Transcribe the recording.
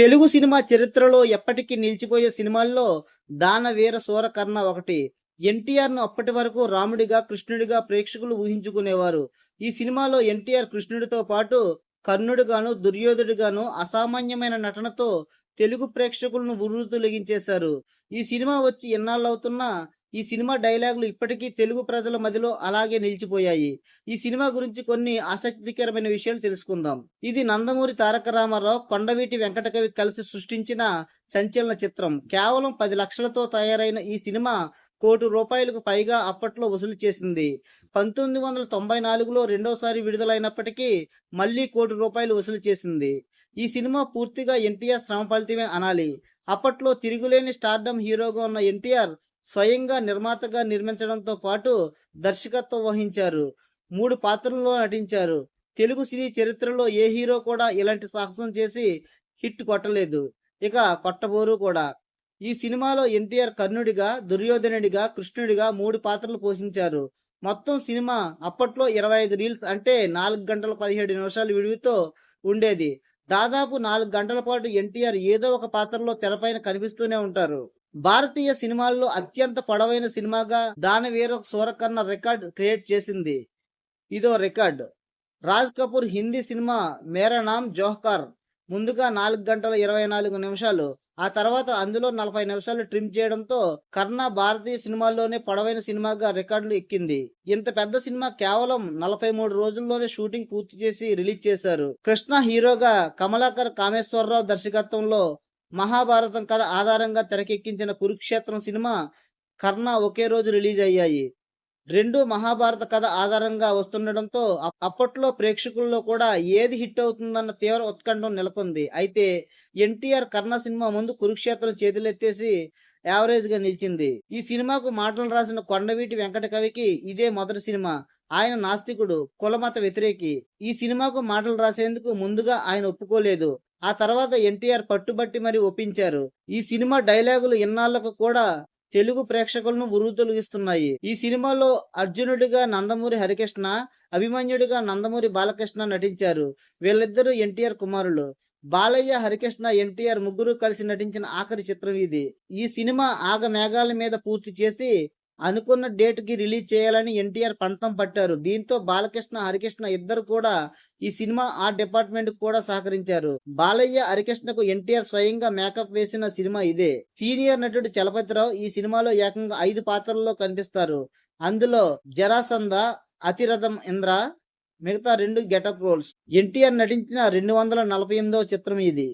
Telugu cinema చరిత్రలో ఎప్పటికీ నిలిచిపోయే సినిమాల్లో దానవీర సూరకర్ణ ఒకటి. ఎన్టీఆర్ను అప్పటి వరకు రాముడిగా కృష్ణుడిగా ప్రేక్షకులు ఊహించుకునేవారు. ఈ సినిమాలో ఎన్టీఆర్ కృష్ణుడితో పాటు కర్ణుడిగాను దుర్యోధుడిగాను అసామాన్యమైన నటనతో తెలుగు ప్రేక్షకులను ఉర్రూతొలగించేశారు ఈ సినిమా వచ్చి ఎన్నాళ్ళవుతున్నా ఈ సినిమా డైలాగులు ఇప్పటికీ తెలుగు ప్రజల మదిలో అలాగే నిలిచిపోయాయి. ఈ సినిమా గురించి కొన్ని ఆసక్తికరమైన విషయాలు తెలుసుకుందాం. ఇది నందమూరి తారక రామారావు కొండవీటి వెంకటకవి కలిసి సృష్టించిన సంచలన చిత్రం. కేవలం పది లక్షలతో తయారైన ఈ సినిమా కోటి రూపాయలకు పైగా అప్పట్లో వసూలు చేసింది. పంతొమ్మిది వందల తొంభై నాలుగులో రెండోసారి విడుదలైనప్పటికీ మళ్ళీ కోటి రూపాయలు వసూలు చేసింది. ఈ సినిమా పూర్తిగా ఎన్టీఆర్ శ్రమ ఫలితమే అనాలి. అప్పట్లో తిరుగులేని స్టార్డమ్ హీరోగా ఉన్న ఎన్టీఆర్ స్వయంగా నిర్మాతగా నిర్మించడంతో పాటు దర్శకత్వం వహించారు. మూడు పాత్రల్లో నటించారు. తెలుగు సినీ చరిత్రలో ఏ హీరో కూడా ఇలాంటి సాహసం చేసి హిట్ కొట్టలేదు. ఇక కొట్టబోరు కూడా. ఈ సినిమాలో ఎన్టీఆర్ కర్ణుడిగా దుర్యోధనుడిగా కృష్ణుడిగా మూడు పాత్రలు పోషించారు. మొత్తం సినిమా అప్పట్లో ఇరవై ఐదు రీల్స్ అంటే నాలుగు గంటల పదిహేడు నిమిషాలు విడివితో ఉండేది. దాదాపు నాలుగు గంటల పాటు ఎన్టీఆర్ ఏదో ఒక పాత్రలో తెరపైన కనిపిస్తూనే ఉంటారు. భారతీయ సినిమాల్లో అత్యంత పొడవైన సినిమాగా దానవీర సూరకర్ణ రికార్డ్ క్రియేట్ చేసింది. ఇదో రికార్డ్. రాజ్ కపూర్ హిందీ సినిమా మేరా నామ్ జోహ్కర్ ముందుగా నాలుగు గంటల ఇరవై నాలుగు నిమిషాలు ఆ తర్వాత అందులో నలభై నిమిషాలు ట్రిమ్ చేయడంతో కర్ణ భారతీయ సినిమాల్లోనే పొడవైన సినిమాగా రికార్డులు ఎక్కింది. ఇంత పెద్ద సినిమా కేవలం నలభై మూడు రోజుల్లోనే షూటింగ్ పూర్తి చేసి రిలీజ్ చేశారు. కృష్ణ హీరోగా కమలాకర్ కామేశ్వరరావు దర్శకత్వంలో మహాభారతం కథ ఆధారంగా తెరకెక్కించిన కురుక్షేత్రం సినిమా కర్ణ ఒకే రోజు రిలీజ్ అయ్యాయి. రెండు మహాభారత కథ ఆధారంగా వస్తుండడంతో అప్పట్లో ప్రేక్షకుల్లో కూడా ఏది హిట్ అవుతుందన్న తీవ్ర ఉత్కంఠం నెలకొంది. అయితే ఎన్టీఆర్ కర్ణ సినిమా ముందు కురుక్షేత్రం చేతులెత్తేసి యావరేజ్గా నిలిచింది. ఈ సినిమాకు మాటలు రాసిన కొండవీటి వెంకట కవికి ఇదే మొదటి సినిమా. ఆయన నాస్తికుడు కులమత వ్యతిరేకి. ఈ సినిమాకు మాటలు రాసేందుకు ముందుగా ఆయన ఒప్పుకోలేదు. ఆ తర్వాత ఎన్టీఆర్ పట్టుబట్టి మరి ఒప్పించారు. ఈ సినిమా డైలాగులు ఇన్నాళ్ళకు కూడా తెలుగు ప్రేక్షకులను ఉరుతొలగిస్తున్నాయి ఈ సినిమాలో అర్జునుడిగా నందమూరి హరికృష్ణ అభిమన్యుడిగా నందమూరి బాలకృష్ణ నటించారు. వీళ్ళిద్దరూ ఎన్టీఆర్ కుమారులు. బాలయ్య హరికృష్ణ ఎన్టీఆర్ ముగ్గురు కలిసి నటించిన ఆఖరి చిత్రం ఇది. ఈ సినిమా ఆగ మేఘాల మీద పూర్తి చేసి అనుకున్న డేట్కి రిలీజ్ చేయాలని ఎన్టీఆర్ పంతం పట్టారు. దీంతో బాలకృష్ణ హరికృష్ణ ఇద్దరు కూడా ఈ సినిమా ఆ డిపార్ట్మెంట్ కూడా సహకరించారు. బాలయ్య హరికృష్ణకు ఎన్టీఆర్ స్వయంగా మేకప్ వేసిన సినిమా ఇదే. సీనియర్ నటుడు చలపతిరావు ఈ సినిమాలో ఏకంగా ఐదు పాత్రల్లో కనిపిస్తారు. అందులో జరాసంద అతిరథం ఇంద్ర మిగతా రెండు గెటప్ రోల్స్. ఎన్టీఆర్ నటించిన రెండు వందల నలభై ఎనిమిదవ చిత్రం ఇది.